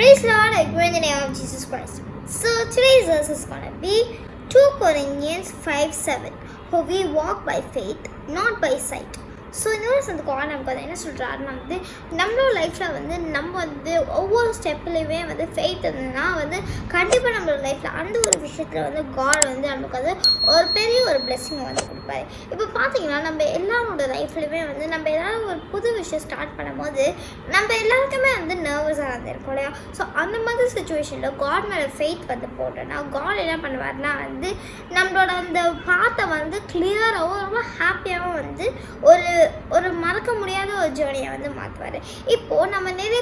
Praise Lord, I pray in the name of Jesus Christ. So today's verse is gonna be 2 Corinthians 5 7. For we walk by faith, not by sight. So இன்னொரு அந்த கான் நமக்கு வந்து என்ன சொல்கிறாருன்னா வந்து நம்மளோட லைஃப்பில் வந்து நம்ம வந்து ஒவ்வொரு ஸ்டெப்லேயுமே வந்து ஃபெய்த் இருந்ததுன்னா வந்து கண்டிப்பாக நம்மளோட லைஃப்பில் அந்த ஒரு விஷயத்தில் வந்து காட் வந்து நமக்கு வந்து ஒரு பெரிய ஒரு பிளெஸ்ஸிங் வந்து கொடுப்பாரு. இப்போ பார்த்தீங்கன்னா நம்ம எல்லாரோட லைஃப்லையுமே வந்து நம்ம ஏதாவது ஒரு புது விஷயம் ஸ்டார்ட் பண்ணும்போது நம்ம எல்லாருக்குமே வந்து நர்வஸாக வந்து இருக்கும் இல்லையா? ஸோ அந்த மாதிரி சுச்சுவேஷனில் காட் மேலே ஃபெய்த் வந்து போட்டோன்னா காட் என்ன பண்ணுவார்னா வந்து நம்மளோட அந்த பாத்தை வந்து கிளியராகவும் ரொம்ப ஹாப்பியாகவும் வந்து ஒரு ஒரு மறக்க முடியாத ஒரு ஜேர்னியை வந்து மாற்றுவார் இப்போது நம்ம நிறைய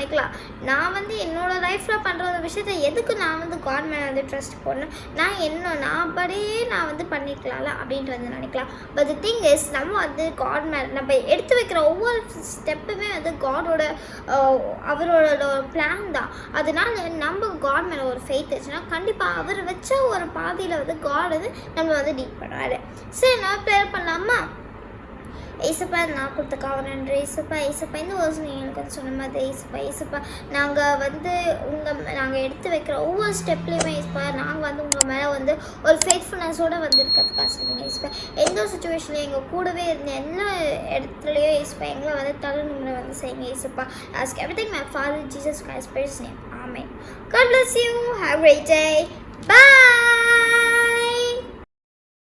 பண்ணிக்கலாம் நினைக்கலாம். நான் வந்து என்னோடய லைஃப்பில் பண்ணுற ஒரு விஷயத்தை எதுக்கு நான் வந்து காட் மேலே வந்து ட்ரஸ்ட் போடணும்? நான் என்ன நான் படியே நான் வந்து பண்ணிக்கலாம்ல அப்படின்ட்டு வந்து நினைக்கலாம். பட் தி திங் இஸ் நம்ம வந்து காட் மேலே நம்ம எடுத்து வைக்கிற ஒவ்வொரு ஸ்டெப்புமே வந்து காடோட அவரோட பிளான் தான். அதனால நம்ம காட் மேலே ஒரு ஃபெய்த் வச்சுன்னா கண்டிப்பாக அவர் வச்ச ஒரு பாதையில் வந்து காட் வந்து நம்ம வந்து டீட் பண்ணுவார். சரி நான் ப்ரேயர் பண்ணலாமா? ஏசப்பா நான் கொடுத்துக்காக நன்றி ஏசப்பா ஏசப்பா இந்த வருஷம் எங்களுக்கு எனக்கு வந்து சொன்ன மாதிரி ஏசப்பா ஏசப்பா நாங்கள் வந்து உங்கள் நாங்கள் எடுத்து வைக்கிற ஒவ்வொரு ஸ்டெப்லேயுமே ஏசப்பா நாங்கள் வந்து உங்கள் மேலே வந்து ஒரு ஃபேத்ஃபுல்னஸோடு வந்துருக்கிறதுக்காக சொல்லுங்கள் ஏசப்பா எந்த ஒரு சுச்சுவேஷன்லையும் எங்கள் கூடவே இருந்த எல்லா இடத்துலையோ ஏசப்பா எங்களை வந்து தருணங்களை வந்து செய்யுங்க ஏசப்பா ask everything my father Jesus Christ bears name amen God bless you. Have a great day. Bye.